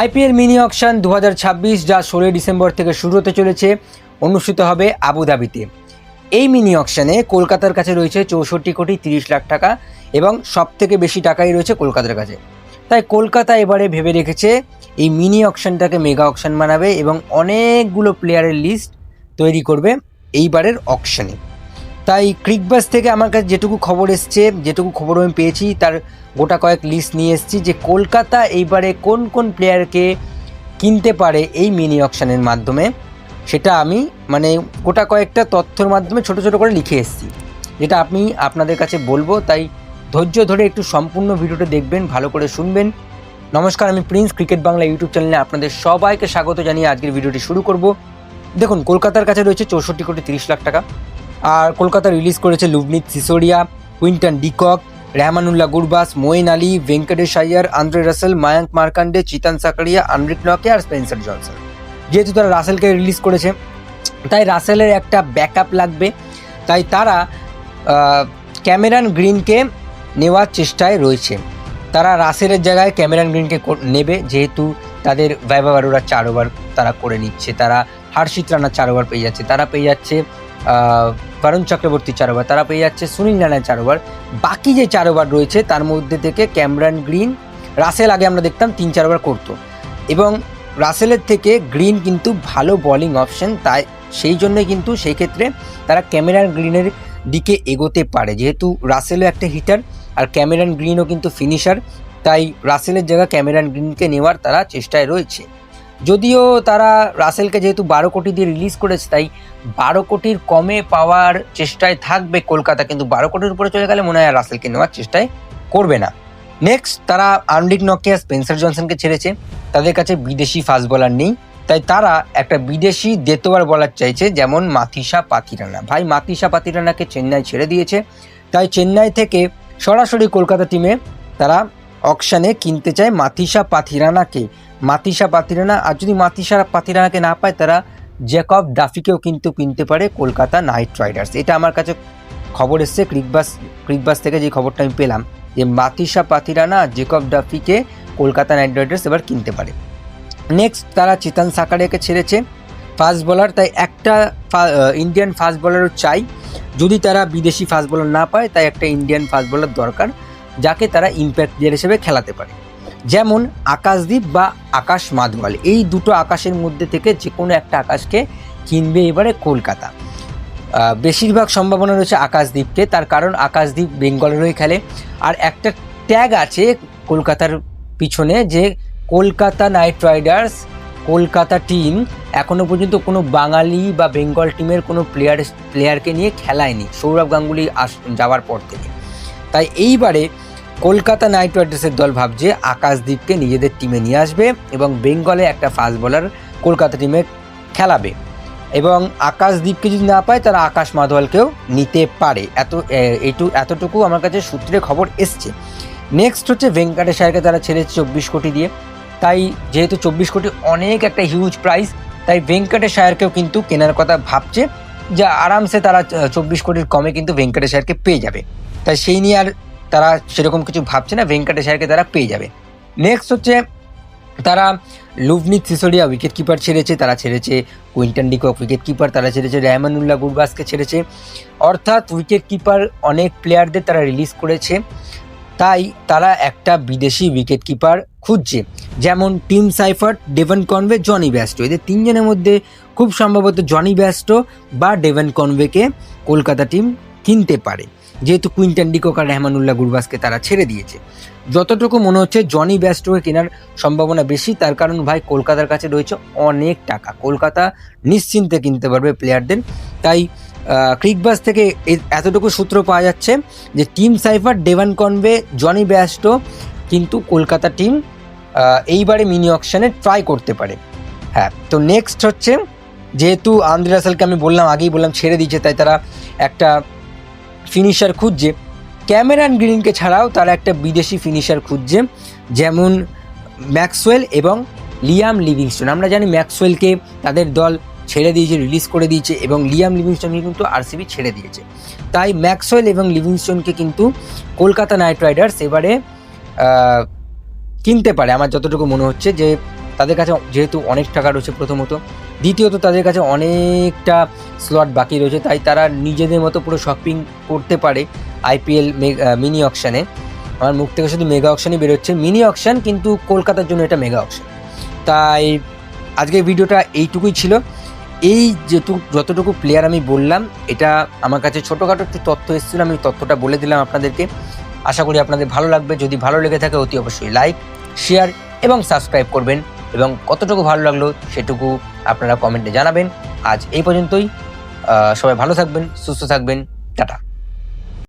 IPL mini auction দু হাজার ছাব্বিশ যা ষোলোই ডিসেম্বর থেকে শুরু হতে চলেছে, অনুষ্ঠিত হবে আবুধাবিতে এই মিনি অকশনে কলকাতার কাছে রয়েছে চৌষট্টি কোটি তিরিশ লাখ টাকা এবং সব থেকে বেশি টাকাই রয়েছে কলকাতার কাছে। তাই কলকাতা এবারে ভেবে রেখেছে এই মিনি অকশনটাকে মেগা অকশন বানাবে এবং অনেকগুলো প্লেয়ারের লিস্ট তৈরি করবে এইবারের অকশনে। তাই ক্রিকবাস থেকে আমার কাছে যেটুকু খবর এসছে, যেটুকু খবর আমি পেয়েছি, তার গোটা কয়েক লিস্ট নিয়ে এসেছি যে কলকাতা এইবারে কোন কোন প্লেয়ারকে কিনতে পারে এই মিনি অকশনের মাধ্যমে। সেটা আমি মানে গোটা কয়েকটা তথ্যের মাধ্যমে ছোট ছোট করে লিখে এসেছি। যেটা আমি আপনাদের কাছে বলব, তাই ধৈর্য ধরে একটু সম্পূর্ণ ভিডিওটা দেখবেন, ভালো করে শুনবেন। নমস্কার, আমি প্রিন্স ক্রিকেট বাংলা ইউটিউব চ্যানেলে আপনাদের সবাইকে স্বাগত জানিয়ে আজকের ভিডিওটি শুরু করব। দেখুন, কলকাতার কাছে রয়েছে চৌষট্টি কোটি তিরিশ লাখ টাকা। আর কলকাতা রিলিজ করেছে Luvnith Sisodia Quinton de Kock Rahmanullah Gurbaz, Moeen Ali, Venkatesh Iyer Andre Russell, Mayank Markande Chetan Sakariya, Anrich নকে আর স্পেন্সার জনসন। যেহেতু তারা রাসেলকে রিলিজ করেছে, তাই রাসেলের একটা ব্যাকআপ লাগবে। তাই তারা ক্যামেরান গ্রিনকে নেওয়ার চেষ্টায় রয়েছে। তারা রাসেলের জায়গায় ক্যামেরান গ্রিনকে নেবে, যেহেতু তাদের ভাইবা বারোরা চার ওভার তারা করে নিচ্ছে। তারা হার্ষিত রানা চার ওভার পেয়ে যাচ্ছে। তারা পেয়ে যাচ্ছে বরুণ চক্রবর্তী চার ওভার তারা পেয়ে যাচ্ছে সুনীল নারায়ণ চার ওভার বাকি যে চার ওভার রয়েছে, তার মধ্যে থেকে ক্যামরান গ্রিন, রাসেল আগে আমরা দেখতাম তিন চার ওভার করতো। এবং রাসেলের থেকে গ্রিন কিন্তু ভালো বোলিং অপশন তাই সেই জন্যই কিন্তু সেই ক্ষেত্রে তারা ক্যামেরান গ্রিনের দিকে এগোতে পারে। যেহেতু রাসেলও একটা হিটার আর ক্যামেরান গ্রিনও কিন্তু ফিনিশার তাই রাসেলের জায়গা ক্যামেরান গ্রিনকে নেওয়ার তারা চেষ্টায় রয়েছে। যদিও তারা রাসেলকে যেহেতু বারো কোটি দিয়ে রিলিজ করেছে, তাই বারো কোটির কমে পাওয়ার চেষ্টায় থাকবে কলকাতা, কিন্তু বারো কোটির উপরে চলে গেলে মনে হয় রাসেলকে নেওয়ার চেষ্টায় করবে না। নেক্সট তারা আর্নডিক নকিয়া স্পেন্সার জনসনকে ছেড়েছে। তাদের কাছে বিদেশি ফাস্ট বলার নেই। তাই তারা একটা বিদেশি দেতোয়ার বলার চাইছে, যেমন মাথিসা পাতিরানা। ভাই মাথিসা পাতিরানাকে চেন্নাই ছেড়ে দিয়েছে। তাই চেন্নাই থেকে সরাসরি কলকাতা টিমে তারা অকশানে কিনতে চায় মাতিসা পাথিরানাকে। মাতিসা পাথিরানা, আর যদি মাতিসা পাথিরানাকে না পায়, তারা জ্যাকব ডাফিকেও কিন্তু কিনতে পারে কলকাতা নাইট রাইডার্স। এটা আমার কাছে খবর এসছে ক্রিকবাস ক্রিকবাস থেকে যে খবরটা আমি পেলাম, যে মাতিসা পাথিরানা জেকব ডাফিকে কলকাতা নাইট রাইডার্স এবার কিনতে পারে। নেক্সট তারা চেতন সাকারিয়াকে ছেড়েছে। ফাস্ট বলার, তাই একটা ইন্ডিয়ান ফাস্ট বলারও চাই। যদি তারা বিদেশি ফাস্ট বলার না পায়, তাই একটা ইন্ডিয়ান ফাস্ট বলার দরকার। যাকে তারা ইম্প্যাক্ট প্লেয়ার হিসেবে খেলাতে পারে। যেমন আকাশদ্বীপ বা আকাশ মাধওয়াল এই দুটো আকাশের মধ্যে থেকে যে কোনো একটা আকাশকে কিনবে এবারে কলকাতা। বেশিরভাগ সম্ভাবনা রয়েছে আকাশদ্বীপকে তার কারণ আকাশদ্বীপ বেঙ্গলের হয়ে খেলে। আর একটা ট্যাগ আছে কলকাতার পিছনে যে Kolkata Knight Riders, Kolkata team এখনও পর্যন্ত কোনো বাঙালি বা বেঙ্গল টিমের কোনো প্লেয়ার প্লেয়ারকে নিয়ে খেলায়নি। সৌরভ গাঙ্গুলি আস, যাওয়ার পর থেকে। তাই এইবারে কলকাতা নাইট রাইডার্সের দল ভাবছে আকাশদ্বীপকে নিজেদের টিমে নিয়ে আসবে এবং বেঙ্গলে একটা ফাস্ট বোলার কলকাতা টিমে খেলাবে। এবং আকাশদ্বীপকে যদি না পায় তারা আকাশ মাধওয়ালকেও নিতে পারে। এত এটু, এতটুকু আমার কাছে সূত্রে খবর এসছে। নেক্সট হচ্ছে ভেঙ্কটেশ আয়ারকে তারা ছেড়েছে চব্বিশ কোটি দিয়ে। তাই যেহেতু চব্বিশ কোটি অনেক একটা হিউজ প্রাইস তাই ভেঙ্কটেশ আয়ারকেও কিন্তু কেনার কথা ভাবছে। যা আরামসে তারা চব্বিশ কোটির কমে কিন্তু ভেঙ্কটেশ আয়ারকে পেয়ে যাবে। তাই সেই নিয়ে আর তারা সেরকম কিছু ভাবছে না ভেঙ্কটেশ আয়ারকে তারা পেয়ে যাবে। নেক্সট হচ্ছে, তারা লুভনিত সিসোডিয়া উইকেট কিপার ছেড়েছে, তারা ছেড়েছে কুইন্টন ডিকক উইকেট কিপার তারা ছেড়েছে রেহমানুল্লাহ গুরবাসকে ছেড়েছে। অর্থাৎ উইকেট কিপার অনেক প্লেয়ারদের তারা রিলিজ করেছে। তাই তারা একটা বিদেশি উইকেট কিপার খুঁজছে, যেমন Tim Seifert Devon Conway Jonny Bairstow এদের তিনজনের মধ্যে খুব সম্ভবত জনি ব্যাস্টো বা ডেভন কনভেকে কলকাতা টিম কিনতে পারে। যেহেতু কুইন্টন ডিকক আর রেহমানুল্লাহ গুরবাসকে তারা ছেড়ে দিয়েছে। যতটুকু মনে হচ্ছে জনি ব্যাস্টোকে কেনার সম্ভাবনা বেশি, তার কারণ ভাই কলকাতার কাছে রয়েছে অনেক টাকা। কলকাতা নিশ্চিন্তে কিনতে পারবে প্লেয়ারদের। তাই ক্রিকবাস থেকে এতটুকু সূত্র পাওয়া যাচ্ছে যে Tim Seifert, Devon Conway, Jonny Bairstow কিন্তু কলকাতা টিম এইবারে মিনি অকশনে ট্রাই করতে পারে। হ্যাঁ তো নেক্সট হচ্ছে, যেহেতু আন্দ্রে রাসেলকে আমি বললাম, আগেই বললাম, ছেড়ে দিয়েছে, তাই তারা একটা ফিনিশার খুঁজছে। ক্যামেরান গ্রিনকে ছাড়াও তারা একটা বিদেশি ফিনিশার খুঁজছে, যেমন ম্যাক্সওয়েল এবং লিয়াম লিভিংস্টোন আমরা জানি ম্যাক্সওয়েলকে তাদের দল ছেড়ে দিয়েছে রিলিজ করে দিয়েছে এবং লিয়াম লিভিংস্টোনকে কিন্তু আরসিবি ছেড়ে দিয়েছে। তাই ম্যাক্সওয়েল এবং লিভিংস্টোনকে কিন্তু কলকাতা নাইট রাইডার্স এবারে কিনতে পারে। আমার যতটুকু মনে হচ্ছে যে তাদের কাছে যেহেতু অনেক টাকা রয়েছে প্রথমত, দ্বিতীয়ত তাদের কাছে অনেকটা স্লট বাকি রয়েছে, তাই তারা নিজেদের মতো পুরো শপিং করতে পারে আইপিএল মিনি অকশানে আমার মুখ থেকে শুধু মেগা অকশানই বেরোচ্ছে। মিনি অকশান কিন্তু কলকাতার জন্য এটা মেগা অকশান তাই আজকের ভিডিওটা এইটুকুই ছিল। এই যেটুকু যতটুকু প্লেয়ার আমি বললাম, এটা আমার কাছে ছোটোখাটো একটু তথ্য এসেছিল, আমি তথ্যটা বলে দিলাম আপনাদেরকে। আশা করি আপনাদের ভালো লাগবে। যদি ভালো লেগে থাকে, অতি অবশ্যই লাইক শেয়ার এবং সাবস্ক্রাইব করবেন। এবং কতটুকু ভালো লাগল সেটুকু আপনারা কমেন্টে জানাবেন। আজ এই পর্যন্তই। সবাই ভালো থাকবেন, সুস্থ থাকবেন। টাটা।